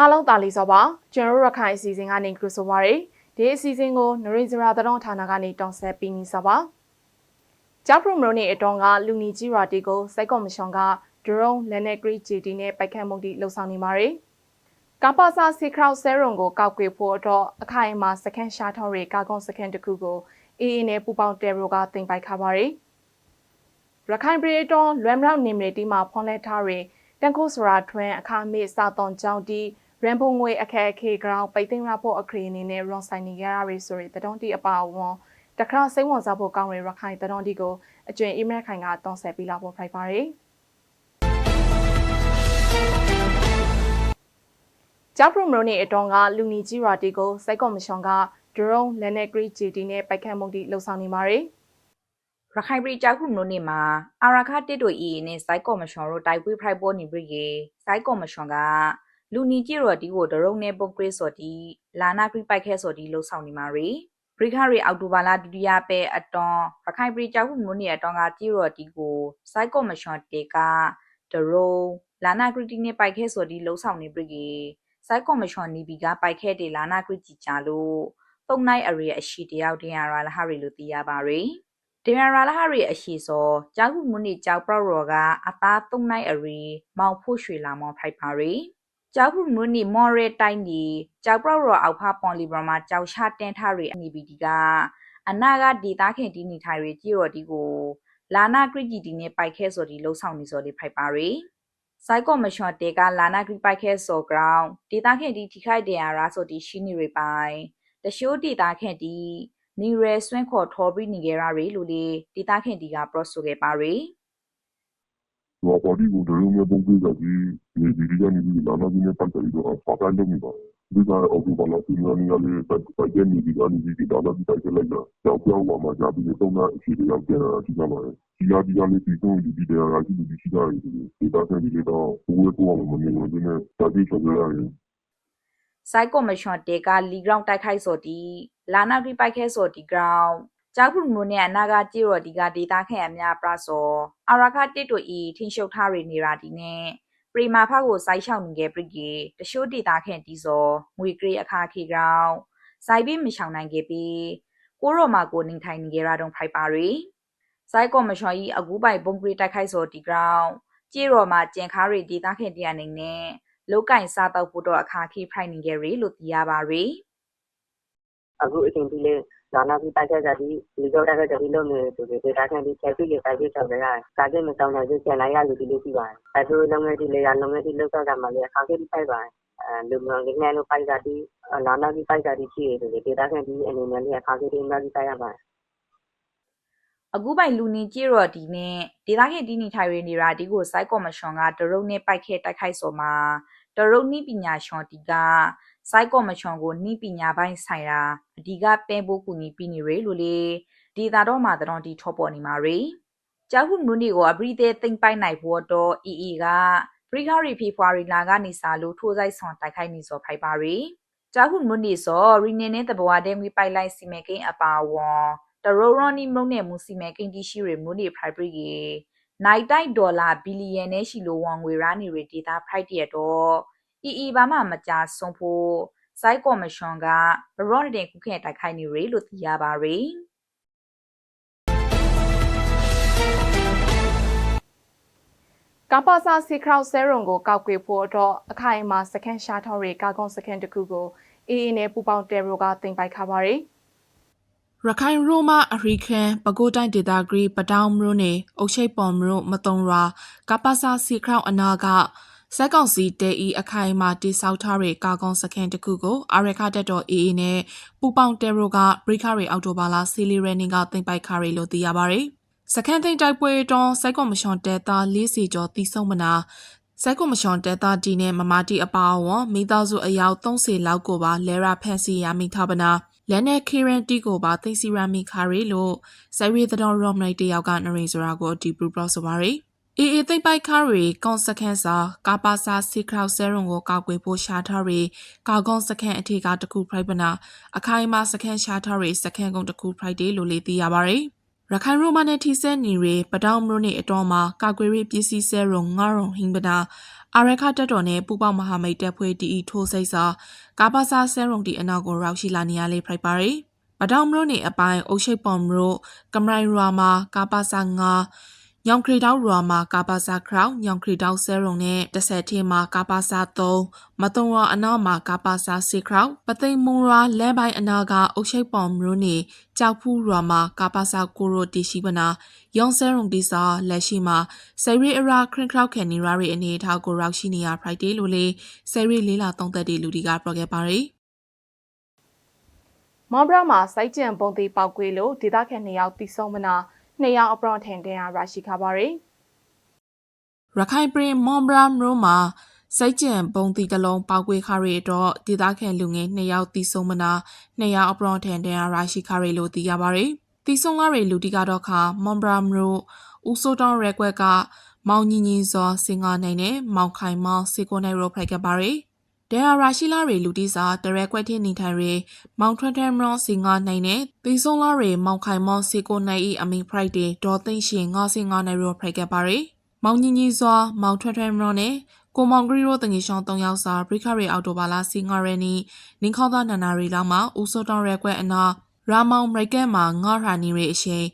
အားလုံးတာလီစောပါကျွန်တော်တို့ရခိုင်အစီအစဉ်ကနေကြိုဆိုပါရစေဒီအစီအစဉ်ကိုနရိဇရာသတော်ဌာနကနေတောင်းဆက်ပေးနေစပါကျောက်ပရုံမရုံနေအတော်ကလူနီကြီးရာတီကိုစိုက်ကော်မရှင်ကဒရုန်းလက်နက်ဂရီဂျီတီနဲ့ပိုက်ခတ်မှုတီလှုပ်ဆောင်နေပါရယ်ကပ္ပစာစီခရောက်ဆဲရုံကိုကောက်ကွေဖို့တော့အခိုင်အမာစကန်ရှာထော်ရီကာကွန်စကန်တစ်ခုကိုအေးအေးနဲ့ပူပေါင်းတဲရိုကတင်ပိုက်ခါပါရယ်ရခိုင်ပြည်တော်လွမ်ရောက်နေမီတီမှာဖွန်လက်ထားရီတန်ခိုးစရာထွန်းအခါမေ့စာသွန်ကြောင်းတီ ရန်ပုံငွေအခက်အခဲကြောင့်ပိတ်သိမ်းရဖို့အခရီးအနေနဲ့ရွန်ဆိုင်နေကြရပြီဆိုရင်တတော်တီအပါအဝင်တခါစိတ်ဝင်စားဖို့ကောင်းတဲ့ရခိုင်တတော်တီကိုအကျွင်အီမက်ခိုင်ကတောင်းဆက်ပေးလာဖို့ဖိုက်ပါရယ်ကျောက်ပရုံမရုံနေအတော်ကလူနီကြီးရာတီကိုစိုက်ကော်မရှင်ကဒရုန်းလက်နက်ဂရီဂျီတီနဲ့ပိုက်ခတ်မှုတီလှုပ်ဆောင်နေပါရယ်ရခိုင်ပြည်ကြောက်ခုမလို့နေမှာအာရခတစ်တို့အီနဲ့စိုက်ကော်မရှင်တို့တိုက်ပွဲဖိုက်ပေါ်နေပြီကေစိုက်ကော်မရှင်က လူနီကြီးရော်ဒီကိုဒရုံနဲ့ပုံကရစ်စော်ဒီလာနာဂရိပိုက်ခဲစော်ဒီလှုပ်ဆောင်နေမှာရီဘရိခရီအောက်တိုဘာလဒုတိယပဲအတွန်ရခိုင်ပြည်ကြောက်ခုမလို့နေအတွန်ကကြီးရော်ဒီကိုစိုက်ကော်မရှင်တေကဒရုံလာနာဂရိတီနဲ့ပိုက်ခဲစော်ဒီလှုပ်ဆောင်နေပြီကေစိုက်ကော်မရှင်နီဘီကပိုက်ခဲတေလာနာဂရိကြီးချလို့ပုံနိုင်အရေအရှိတယောက်တင်ရလာဟရီလို့သိရပါရီဒေရရာလာဟရီအရှိစောကြောက်ခုမွနိကြောက်ပရော်ကအသားသုံးနိုင်အရီမောင်ဖို့ရွှေလာမောင်ဖိုက်ပါရီ ကြောက်ခုမွနိမော်ရဲတိုင်းဒီကြောက်ပရော်အောက်ဖာပွန်လီဘရမှာကြောက်ချတင်ထားရီအနိဘီဒီကအနာကဒေတာခင်တီနေထိုင်ရီကြည့်ရော်ဒီကိုလာနာဂရစ်ဂျီတီနဲ့ပိုက်ခဲစော်ဒီလှုပ်ဆောင်နေစော်ဒီဖိုက်ပါရီစိုက်ကောမရှင်တေကလာနာဂရိပိုက်ခဲစော်ဂရောင်းဒေတာခင်တီထိခိုက်တယ်ရာဆိုဒီရှိနေရီပိုင်တရှိုးဒေတာခင်တီနီရဲဆွန့်ခေါ်ထော်ပြီးနေကြရရီလို့လေဒေတာခင်တီကပရော့ဆိုခဲ့ပါရီ ဟောပါတီကိုဒရုံးမျိုးပုံပြကြပြီးဒီဒီဒီကနေပြီးလာနာကြီးနဲ့ ပတ်သက်ပြီးတော့ပါတိုင်းလုပ်နေပါဒီကအောက်ဘာလာစီနီယာနီယာလေးပတ်ပတ်ကျနေဒီကနေဒီလာနာကြီးတိုက်လိုက်တာကြောက်ကြောက်ပါမှာကြာပြီးတော့နာအခြေတွေရောက်ကြတာဒီကမှာဒီလာဒီကလေးဒီဆုံးဒီဒီတရားရာကြီးဒီရှိတာဒီဒီတာဆန်ဒီတော့ဘဝကိုမနေလို့ဒီနဲ့တာတိချောကြရတယ် စိုက်ကောမရှင်တေကလီဂရောင်း တိုက်ခိုက်စော်ဒီလာနာဂရိပိုက်ခဲစော်ဒီဂရောင်း ကြောက်ခုမျိုးနဲ့အနာကကြည့်ရော်ဒီကဒေတာခင်အများပရစောအာရခတစ်တို့ဤထင်းရှုပ်ထားရနေရာဒီနဲ့ပရိမာဖကိုစိုက်ရှောက်နေခဲ့ပြကေတရှိုးဒေတာခင်တီစောငွေကရေအခါခေဂရောင်းစိုက်ပြီးမရှောင်နိုင်ခဲ့ပြီးကိုရော်မာကိုနေထိုင်နေကြရတော့ဖိုက်ပါရီစိုက်ကောမရှင်ဤအကူပိုင်ဘုံကရေတိုက်ခိုက်စော်ဒီဂရောင်းကြည့်ရော်မှာကျင်ခါရီဒေတာခင်တရားနေနဲ့လောက်ကင်စားတော့ဖို့တော့အခါခိဖိုင်နေကြရီလို့သိရပါရီအခုအချိန်ကြီးလေး လာနာပြီးတိုက်ခဲ့ကြပြီးဒီတော့တိုက်ခဲ့ကြပြီးလုံးနေသူတွေဒေတာခံပြီးချက်ပြီးလေးတိုက်ပြီးဆောင်ကြရတယ်။ကားကမဆောင်နိုင်ဘူးကျန်လိုက်ရလူဒီလေးရှိပါတယ်။အဲဒါလုံးငယ်ဒီလေးကလုံးငယ်ဒီလောက်တာမှလည်းအခါကြီးဖိုက်ပါတယ်။အဲလူမျိုးလေးနဲ့လို့ပိုက်ကြပြီးလာနာပြီးပိုက်ကြပြီးရှိရတယ်ဒေတာခံပြီးအနေနဲ့လည်းအခါကြီးတွေမှပြီးပိုက်ရပါတယ်။အခုပိုင်လူနေကြည့်ရော်ဒီနဲ့ဒေတာခင်တီနေထိုင်ရနေတာဒီကိုစိုက်ကော်မရှင်ကဒရုန်းနဲ့ပိုက်ခဲတိုက်ခိုက်စော်မှာဒရုန်းနိပညာရှင်တီက စိုက်ကော်မရှင်ကိုနိပညာပိုင်းဆိုင်ရာအဓိကပင်ဖို့ကူညီပြီးနေရလို့လေဒေတာတော့မှာတတော်တီထောပေါ်နေမှာရီကြောက်ဟုနုနေကိုအပရိသေးသိမ့်ပိုက်နိုင်ဖို့တော့အီအီကပရိခရီဖေဖော်ဝါရီလာကနေစာလို့ထိုးဆိုင်ဆောင်တိုက်ခိုက်နေစော်ဖိုက်ပါရီကြောက်ဟုနုနေစောရီနေနဲ့တဘဝတဲမီပိုက်လိုက်စီမေကိန်းအပါဝွန်တရိုရိုနီမုံနဲ့မူစီမဲကိန်တီရှိရမူနေဖရိုက်ပရီကေနိုင်တိုက်ဒေါ်လာဘီလီယံနဲ့ရှိလိုဝန်ငွေရနေရဒေတာဖရိုက်တရတော့ အီအီဘာမှမကြဆုံးဖို့စိုက်ကော်မရှင်ကဘရော့တဲ့ခုခဲတိုက်ခိုက်နေရလို့သိရပါရီကပ္ပစာစီခရောက်ဆဲရုံကိုကောက်ကွေဖို့တော့အခိုင်အမာစကန်ရှာထော်ရီကာကွန်စကန်တစ်ခုကိုအေးအေးနဲ့ပူပေါင်းတဲရိုကတင်ပိုက်ခါပါရယ်ရခိုင်ရိုမာအရိကန်ပကိုးတိုင်းဒေသဂရီပတောင်မရိုနေအုတ်ချိတ်ပေါ်မရိုမတုံရာကပ္ပစာစီခရောက်အနာက စက်ကောင်စီတဲဤအခိုင်အမာတိဆောက်ထားတဲ့ကာကွန်စကန်တစ်ခုကိုအာရခတက်တော်အေးအေးနဲ့ပူပေါင်းတဲရိုကဘရိခရီအော်တိုဘာလာစီလီရနင်းကတင်ပိုက်ခါရီလို့သိရပါဗျ။စကန်သိန်းတိုက်ပွဲတွန်းစိုက်ကော်မရှင်တဲတာ၄စီကျော်တီးဆုံးမနာစက်ကွန်မရှင်တဲတာဒီနဲ့မမာတီအပါအဝင်မိသားစုအယောက်30လောက်ကိုပါလဲရဖန်စီရမိထားပနာလက်နဲ့ခေရန်တီကိုပါသိစီရမိခါရီလို့ဆယ်ရီသတော်ရော့မလိုက်တယောက်ကနရိဆိုတာကိုဒီပရူပရော့ဆိုပါရီ အေအေသိမ့်ပိုက်ခါရီကွန်စကန်စာကာပါစာစီခရောက်ဆဲရုံကိုကောက်ွယ်ဖို့ရှာထားရီကာကွန်စကန်အထီကတခုဖရိုက်ပနာအခိုင်အမာစကန်ရှာထားရီစကန်ကုန်တခုဖရိုက်ဒေးလို့လေသိရပါရီရခိုင်ရိုမာနဲ့ထီဆက်နေရီပတောင်မရိုနေအတော်မှာကာကွယ်ရေးပစ္စည်းဆဲရုံငါရုံဟင်းပနာအာရခတက်တော်နဲ့ပူပေါင်းမဟာမိတ်တပ်ဖွဲ့တီအီထိုးစိတ်စာကာပါစာဆဲရုံတီအနောက်ကိုရောက်ရှိလာနေရလေဖိုက်ပါရီပတောင်မလို့နေအပိုင်းအုတ်ရှိတ်ပေါ်မလို့ကမရိုင်ရွာမှာကာပါစာငါ ညောင်ခရီတောက်ရွာမှာကာပါစာခရောင်ညောင်ခရီတောက်ဆဲရုံနဲ့တစ်ဆက်ထင်းမှာကာပါစာ3မတုံရွာအနောက်မှာကာပါစာ6ခရောင်ပသိမ်မုံရွာလဲပိုင်းအနာကအုတ်ရှိတ်ပေါ်မလို့နေကြောက်ဖူးရွာမှာကာပါစာကိုရိုတီရှိပနာယောင်ဆဲရုံတီစာလက်ရှိမှာဆယ်ရီအရာခရင်ခရောက်ခဲနေရာရီအနေအထားကိုရောက်ရှိနေရ Friday လို့လေဆယ်ရီလေးလာသုံးသက်တဲ့လူဒီကပြောခဲ့ပါရီမော်ဘရာမှာစိုက်ကြံပုံသေးပောက်ကွေးလို့ဒေသခံနှစ်ယောက်တိဆုံးမနာ နှစ်ယောက်အပရော့ထင်တင်ရရရှိခပါရီရခိုင်ပြည်မွန်ဘရာမရိုမှာစိတ်ကြံပုံတီတလုံးပောက်ကွေးခါရီတော့ဒေသခံလူငယ်နှစ်ယောက်တိဆုံးမနာနှစ်ယောက်အပရော့ထင်တင်ရရရှိခရီလို့သိရပါရီတိဆုံးကားရီလူတီကတော့ခါမွန်ဘရာမရိုဦးစိုးတောင်းရက်ကွက်ကမောင်ညီညီစောစင်ကာနိုင်နဲ့မောင်ခိုင်မောင်စေကိုနိုင်ရိုဖိုက်ကပါရီ ဒေဟာရာရှိလာရီလူတီစာတရက်ကွက်ထင်းနေထိုင်ရီမောင်ထွန်းထွန်းမရောစင်ကာနိုင်နဲ့တိဆုံးလာရီမောင်ခိုင်မောင်စေကိုနိုင်ဤအမီဖရိုက်ဒေဒေါ်သိန်းရှင်ငါစင်ကာနိုင်ရိုဖိုက်ကပါရီမောင်ညီညီစွာမောင်ထွန်းထွန်းမရောနဲ့ကိုမောင်ဂရီရိုတငေရှောင်း၃ယောက်စာဘရိခရီအော်တိုဘာလာစီငါရဲနီနင်းခေါသာနန္နာရီလောက်မှာဦးစောတောင်းရက်ကွက်အနာရာမောင်မရိကဲမှာငါရာနီရီအရှိန်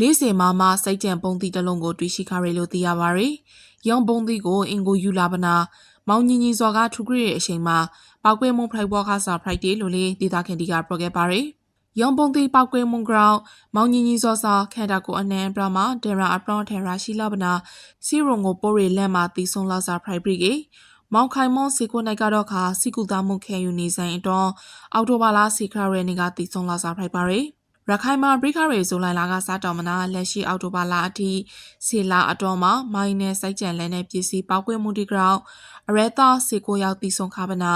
လေးစင်မမစိတ်ကြံပုံတီတစ်လုံးကိုတွေ့ရှိခရီလို့သိရပါရီရောင်ပုံတီကိုအင်ကိုယူလာပနာ မောင်ညီညီစွာကထူခရီရဲ့အချိန်မှာပောက်ကွဲမှုဖရိုက်ဘောခါစာဖရိုက်တေလို့လေဒေတာခင်ဒီကပရိုခဲ့ပါရီယောင်ပုံတီပောက်ကွဲမှုဂရောင်းမောင်ညီညီစောစာခန်တာကိုအနန်ပရမဒေရာအပရောထန်ရာရှိလပနာစီရုံကိုပိုးရီလက်မှာတီဆုံလာစာဖရိုက်ပရီကေမောင်ခိုင်မွန်စီကိုနိုင်ကတော့ခါစီကူသားမှုခဲယူနေဆိုင်တော့အော်တိုဘာလာစီခရရဲနေကတီဆုံလာစာဖရိုက်ပါရီရခိုင်မှာဘရိခရီဇိုလိုင်လာကစားတော်မနာလက်ရှိအော်တိုဘာလာအထိစီလာအတော်မှာမိုင်းနဲ့စိုက်ကြံလဲနဲ့ပြည်စီပောက်ကွဲမှုဒီဂရောင်း အရဲသားစီကိုရောက်တီဆုံခါပနာ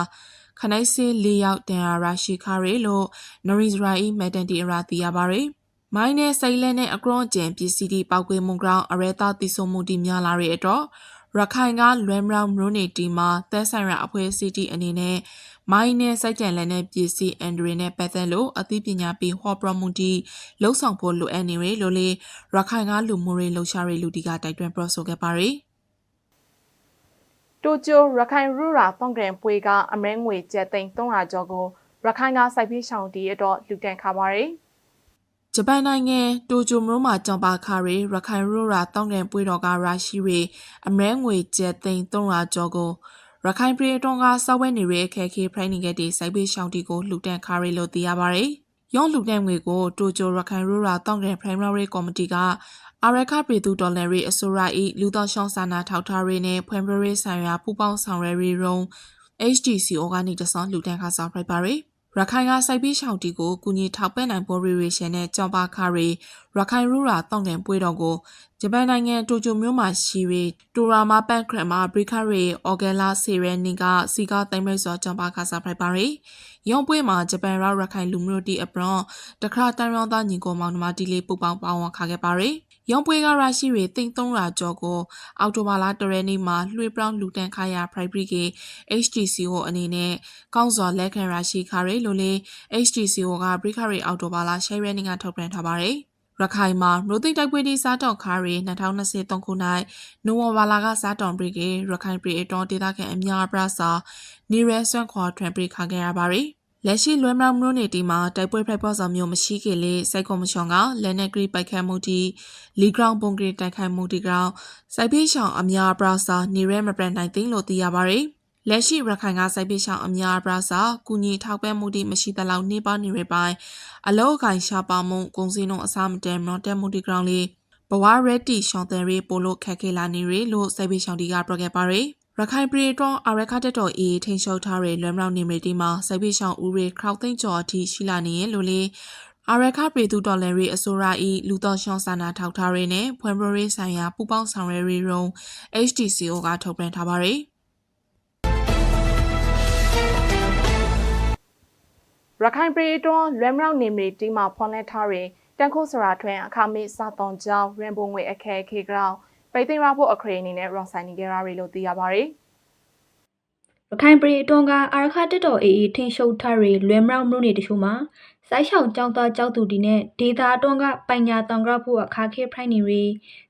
ခနိုင်စင်၄ယောက်တန်ရာရာရှိခါရီလို့နော်ရီဇရာအီမက်တန်တီအရာတီရပါရီမိုင်းနဲ့စိတ်လက်နဲ့အကရော့ကျန်ပစ္စည်းဒီပောက်ကွဲမှုကြောင့်အရဲသားတည်ဆုံမှုဒီများလာတဲ့အတွက်ရခိုင်ကလွမ်ရောင်မရိုနေတီမှာသက်ဆိုင်ရာအဖွဲ့အစည်းတီအနေနဲ့မိုင်းနဲ့စိုက်ကြံလက်နဲ့ပစ္စည်းအန်ဒရီနဲ့ပတ်သက်လို့အသိပညာပေးဟောပရမှုတီလှုပ်ဆောင်ဖို့လိုအပ်နေရလို့လေရခိုင်ကလူမှုရေးလှုပ်ရှားရေးလူတီကတိုက်တွန်းပြောဆိုခဲ့ပါရီ တိုကျိုရခိုင်ရူရာတောင်ကရင်ပွေကအမဲငွေကျပ်သိန်း300ကျော်ကိုရခိုင်ကစိုက်ပြေးရှောင်တီအတော့လူတန်ခါပါရီဂျပန်နိုင်ငံတိုကျိုမရိုမှာကြောင်ပါခါရီရခိုင်ရိုရာတောင်းကန်ပွေတော်ကရာရှိရီအမဲငွေကျပ်သိန်း300ကျော်ကိုရခိုင်ပြည်တော်ကစောက်ဝဲနေရအခက်ခဲဖိုင်နေခဲ့တဲ့စိုက်ပေးရှောင်းတီကိုလှူဒန်းခါရီလို့သိရပါဗျ။ရောင်းလှူဒန်းငွေကိုတိုကျိုရခိုင်ရိုရာတောင်းကန် primary committee က အာရခပြည်သူဒေါ်လာရီအစိုးရ၏လူတော်ရှောင်းစာနာထောက်ထားရေးနဲ့ဖွံ့ဖြိုးရေးဆိုင်ရာပူးပေါင်းဆောင်ရွက်ရေးရုံး HDCO ကနေတဆောင်းလှူဒန်းခါဆောင်ဖိုက်ပါရယ်ရခိုင်ကစိုက်ပြီးရှောင်းတီကိုကုညီထောက်ပံ့နိုင်ဖို့ရီရီရှင်နဲ့ကြောင်ပါခရီရခိုင်ရူရာတောင်းကန်ပွဲတော်ကိုဂျပန်နိုင်ငံတိုကျိုမြို့မှာရှိရီတူရာမာပန့်ခရမှာဘရိခရီအော်ဂန်လာစီရန်နီကစီကာသိမ့်မိတ်စွာကြောင်ပါခါစားဖိုက်ပါရီရုံပွဲမှာဂျပန်ရောက်ရခိုင်လူမျိုးတီအပရွန်တခါတန်ရောင်းသားညီကိုမောင်နှမတီလေးပူပေါင်းပါဝင်ခါခဲ့ပါရီ ရုံပွဲကရရှိရီတိန့်300ကျော်ကိုအော်တိုဘာလာတရဲနေ့မှာလွှေပြောင်းလူတန်းခါရ private HTCO အနေနဲ့ကောင်းစွာလက်ခံရရှိခါရလို့လေ HTCO ကဘရိခရီအော်တိုဘာလာရှယ်ရဲနင်းကထုတ်ပြန်ထားပါတယ်ရခိုင်မှာရိုသိတိုက်ပွဲဒီစားတောင်ခါရီ2023ခုနှစ်နိုဝင်ဘာလကစားတောင်ပရိကေရခိုင်ပြည်အတော်ဒေသခံအများပြစာနေရဲဆွန့်ခွာထွန်ပရိခါခဲ့ရပါရီ လက်ရှိလွမ်မောင်မြို့နယ်တီမှာတိုက်ပွဲဖိုက်ပေါ်ဆောင်မျိုးမရှိခဲ့လေစိုက်ကော်မရှင်ကလက်နက်ကရီပိုက်ခတ်မှုတီလီဂရောင်ပုံကရီတိုက်ခိုက်မှုတီကောင်စိုက်ပေးဆောင်အများပြစာနေရဲမပရန်နိုင်သိန်းလို့သိရပါရီလက်ရှိရခိုင်ကစိုက်ပေးဆောင်အများပြစာကုညီထောက်ပံ့မှုတီမရှိသလောက်နေပါနေရပိုင်းအလောအကိုင်ရှာပါမှုကုံစင်းတို့အစားမတန်မနော်တက်မှုတီကောင်လေးဘဝရက်တီရှောင်းတန်ရီပိုလို့ခက်ခဲလာနေရလို့စိုက်ပေးဆောင်တီကပြောခဲ့ပါရီ ရခိုင်ပြည်တော်အရခတက်တော်အေးထိန်ရှုပ်ထားတဲ့လွမ်မြောက်နေမတီမှာစိုက်ပိဆောင်ဦးရေခရောက်သိန်းကျော်အထိရှိလာနေရင်လို့လေအရခပြည်သူတော်လန်ရီအစိုးရဤလူတော်ရှောင်းစာနာထောက်ထားရင်းနဲ့ဖွံ့ဖြိုးရေးဆိုင်ရာပူးပေါင်းဆောင်ရွက်ရေးရုံး HDCO ကထုတ်ပြန်ထားပါရယ်ရခိုင်ပြည်တော်လွမ်မြောက်နေမီတီမှာဖွန်လက်ထားရင်တန်ခိုးစရာထွန်းအခါမေစာတုံကြောင်းရင်ပုံငွေအခက်ခေကြောင်း ပိတ်သိမ်းရဖို့အခရီးအနေနဲ့ရွန်ဆိုင်နေကြရတယ်လို့သိရပါတယ်။ရခိုင်ပြည်အတွင်းကအာရခတက်တော်အေအေထိန်ရှုပ်ထရီလွယ်မရောက်မှုနေတချို့မှာစိုက်ရှောင်ကြောင်းသားကြောက်သူဒီနဲ့ဒေတာအတွင်းကပညာတောင်ကဖို့အခါခဲဖိုင်နေရီ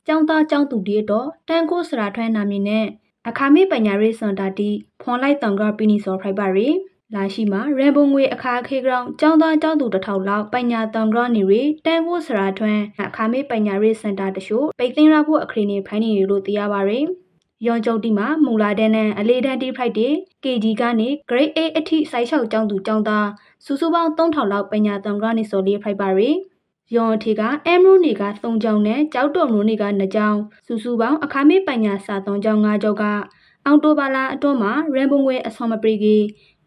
ကြောင်းသားကြောင်းသူဒီတော့တန်ကိုစရာထွန်းနာမည်နဲ့အခါမေးပညာရေးစွန်တာတီဖွန်လိုက်တောင်ကပီနီစော်ဖိုက်ပါရီ။ လာရှိမှာရန်ပုံငွေအခါခေကောင်ចောင်းသားចောင်းသူတစ်ထောင်လောက်ပညာတန်ကရနေရီတန်ဖို့စရာထွန်းအခါမေပညာရေးစင်တာတရှို့ပိတ်သိမ်းရဖို့အခရီးနေဖိုင်းနေလို့သိရပါရီ။ရွန်ကျုံတီမှာမူလာတဲ့နဲ့အလေးတန်းတီဖိုက်တေ KG ကနေ Grade A အထိစိုက်လျှောက်ကျောင်းသူကျောင်းသားစုစုပေါင်း3000လောက်ပညာတန်ကနေစော်လေးဖိုက်ပါရီ။ရွန်အထီကအမ်ရိုနေက3ကျောင်းနဲ့ကျောက်တော်မျိုးနေက2ကျောင်းစုစုပေါင်းအခါမေပညာစာ3ကျောင်း5ကျောင်းကအော်တိုဘာလာအတွန်းမှာရန်ပုံငွေအစောမပရီကြီး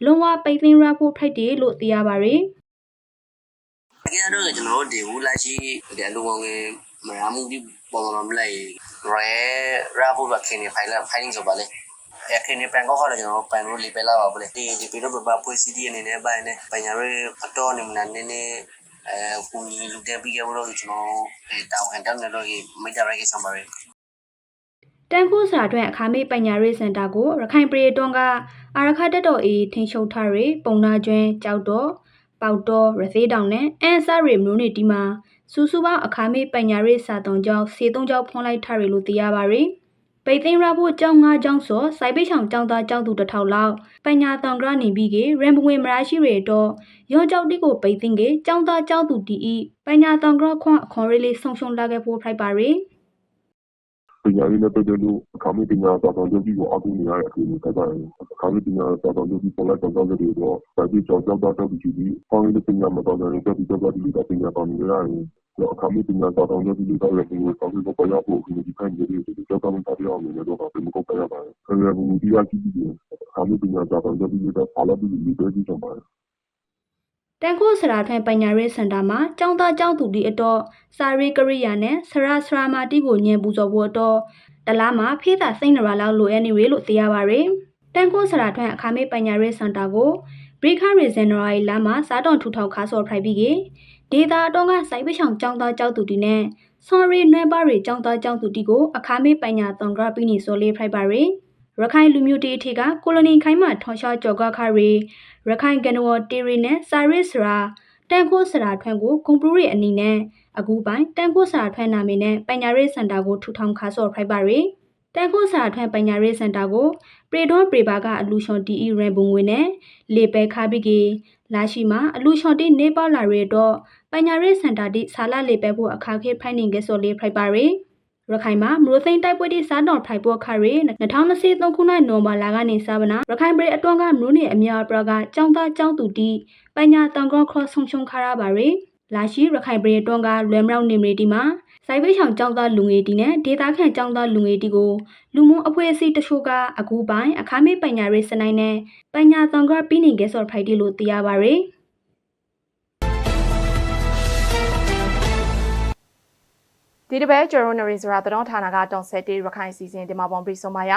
လုံးဝပိတ်သိမ်းရဖို့ဖိုက်တေလို့သိရပါရီ။တကယ်တော့ကျွန်တော်တို့ဒီဘူးလက်ရှိဒီလူငယ်ငယ်မရမှုဒီပေါ်မှာမလိုက်ရဲရာဖို့ကခင်းနေဖိုင်လာဖိုင်ဆိုပါလေအဲခင်းနေပန်ကောခေါ်တယ်ကျွန်တော်ပန်လို့လေးပဲလာပါဘူးလေဒီဒီပြီးတော့ဘာပွေစီဒီအနေနဲ့ပိုင်းနဲ့ပညာရေးအတော်နေမနာနေနေအဲကူညီလူတဲ့ပြီးရတော့ကျွန်တော်အဲတောင်းခံတောင်းနေတော့မိတာရဲကိဆောင်ပါပဲ တန်ခိုးစာအတွက်အခါမေးပညာရေးစင်တာကိုရခိုင်ပြည်တွန်းကအာရခတက်တော်အေးထင်းရှုပ်ထားရပုံနာကျွန်းကြောက်တော်ပေါက်တော်ရသေးတောင်နဲ့အန်ဆာရီမျိုးနေတီမှာစူးစူပေါင်းအခါမေးပညာရေးစာတုံကျောင်းစေတုံးကျောင်းဖွင့်လိုက်ထားရလို့သိရပါရီပိတ်သိမ်းရဖို့ကျောင်း၅ကျောင်းစောစိုက်ပိတ်ဆောင်ကျောင်းသားကျောင်းသူတစ်ထောင်လောက်ပညာတန်ကရနေပြီးကရန်ပငွေမရရှိရတော့ရောကျောက်တိကိုပိတ်သိမ်းကကျောင်းသားကျောင်းသူတီဤပညာတန်ကရခွန်အခွန်ရေးလေးဆုံရှုံလာခဲ့ဖို့ဖိုက်ပါရီ ပညာရေးနဲ့ပတ်သက်လို့ အခါမပညာသာဆောင်ချုပ်ပြီးကိုအကူနေရတဲ့ အခြေအနေတက်ပါတယ် အခါမပညာသာဆောင်ချုပ်ပြီးပေါ်လိုက်တော့တော့တွေတော့စာကြည့်ကြောက်ကြောက်တော့တူပြီးပေါင်းရတဲ့ပညာမတော်တဲ့တက်ပြီးတော့ဒီလိုပညာတော်နေရတယ် အခါမပညာသာဆောင်ချုပ်ပြီးတော့လည်းဒီလိုဆောင်ချုပ်ပေါ်ရောက်ဖို့ဒီဒီခိုင်းနေတယ်ဒီကြောက်တော့တာပြောင်းနေတော့ဘာမှမကောက်ရပါဘူး။အဲဒီဘူဒီယာကြည့်ပြီးအခါမပညာသာဆောင်ချုပ်ပြီးတော့အားလုံးဒီလိုတွေကြည့်ကြပါတ န်ခိုးစရာထွန်းပညာရေးစင်တာမှာကျောင်းသားကျောင်းသူတီအတော့စာရေးကရိယာနဲ့ဆရာဆရာမတီကိုညံပူဇော်ဖို့အတော့တလားမှာဖေးသာစိတ်နရာလောက်လိုအပ်နေရလို့သိရပါရယ်တန်ခိုးစရာထွန်းအခါမေးပညာရေးစင်တာကိုဘရိခရီဇန်နဝါရီလမှာစားတော်ထူထောင်ခါစော်ဖရိုက်ပြီးကဒေတာတော့ကစိုက်ပချောင်ကျောင်းသားကျောင်းသူတီနဲ့ဆွန်ရီနွဲပါရီကျောင်းသားကျောင်းသူတီကိုအခါမေးပညာတန်ကရပီနီဆိုလေးဖရိုက်ပါရယ် ရခိုင်လူမျိုးတီအထက်ကကိုလိုနီခိုင်းမှထွန်ရှော့ကြော်ကခရီရခိုင်ကန်ဝတီရီနဲ့စာရစ်စရာတန်ခိုးစရာထွန်းကိုကွန်ပျူတာအနီနဲ့အခုပိုင်းတန်ခိုးစရာထွန်းနာမည်နဲ့ပညာရေးစင်တာကိုထူထောင်ခါစော့ဖိုက်ပါရီတန်ခိုးစရာထွန်းပညာရေးစင်တာကိုပရီဒွန်ပရီဘာကအလူရှွန်တီအီရန်ဘုံငွေနဲ့လေပဲခါဘီကီလာရှိမှာအလူရှွန်တီနေပါလာရီတော့ပညာရေးစင်တာတိဆာလာလေပဲဖို့အခါခေဖိုင်နေကစော်လေးဖိုက်ပါရီ ရခိုင်မှာမလို့သိန်းတိုက်ပွဲတိစားတော်ဖိုက်ပေါ်ခါရီ2023ခုနှစ်နိုဝင်ဘာလကနေစပါနာရခိုင်ပြည်အတွန်းကမြို့နယ်အများအပြားကចောင်းသားចောင်းသူတီပညာတန်ကောခရဆုံရှုံခါရပါရီလာရှိရခိုင်ပြည်အတွန်းကလွယ်မြောက်နေမီတီမှာစိုက်ပိတ်ဆောင်ចောင်းသားလူငယ်တီနဲ့ဒေတာခန့်ចောင်းသားလူငယ်တီကိုလူမှုအဖွဲ့အစည်းတချို့ကအခုပိုင်းအခါမေးပညာရေးစနိုင်နဲ့ပညာတန်ကောပြီးနေခဲ့စော်ဖိုက်တီလို့သိရပါရီ ဒီတစ်ပတ်ကျွန်တော်တို့နရီစရာသတော်ဌာနကတောင်ဆက်တေးရခိုင်စီစဉ်ဒီမှာပုံပြီးဆုံးပါရ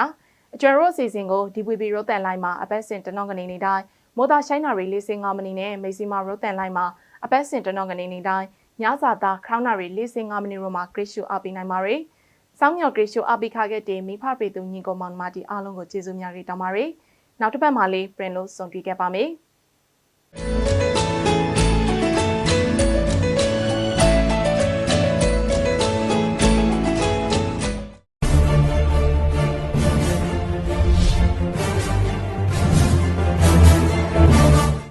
ကျွန်တော်တို့အစီအစဉ်ကို DVB ရိုးတန်လိုင်းမှာအပတ်စဉ်တနော့ကနေနေတိုင်းမိုးသားရှိုင်းနာရီ45မိနစ်နဲ့မေစီမာရိုးတန်လိုင်းမှာအပတ်စဉ်တနော့ကနေနေတိုင်းညစာသားခေါင်းနာရီ45မိနစ်ရိုမှာဂရစ်ရှူအပ်ပြီးနိုင်ပါရယ်စောင်းမြော်ဂရစ်ရှူအပ်ပြီးခခဲ့တဲ့မိဖပေသူညီကောင်မောင်မတီအားလုံးကိုကျေးဇူးများကြီးတောင်းပါရယ်နောက်တစ်ပတ်မှာလေးပြင်လို့ဆုံတွေ့ခဲ့ပါမယ်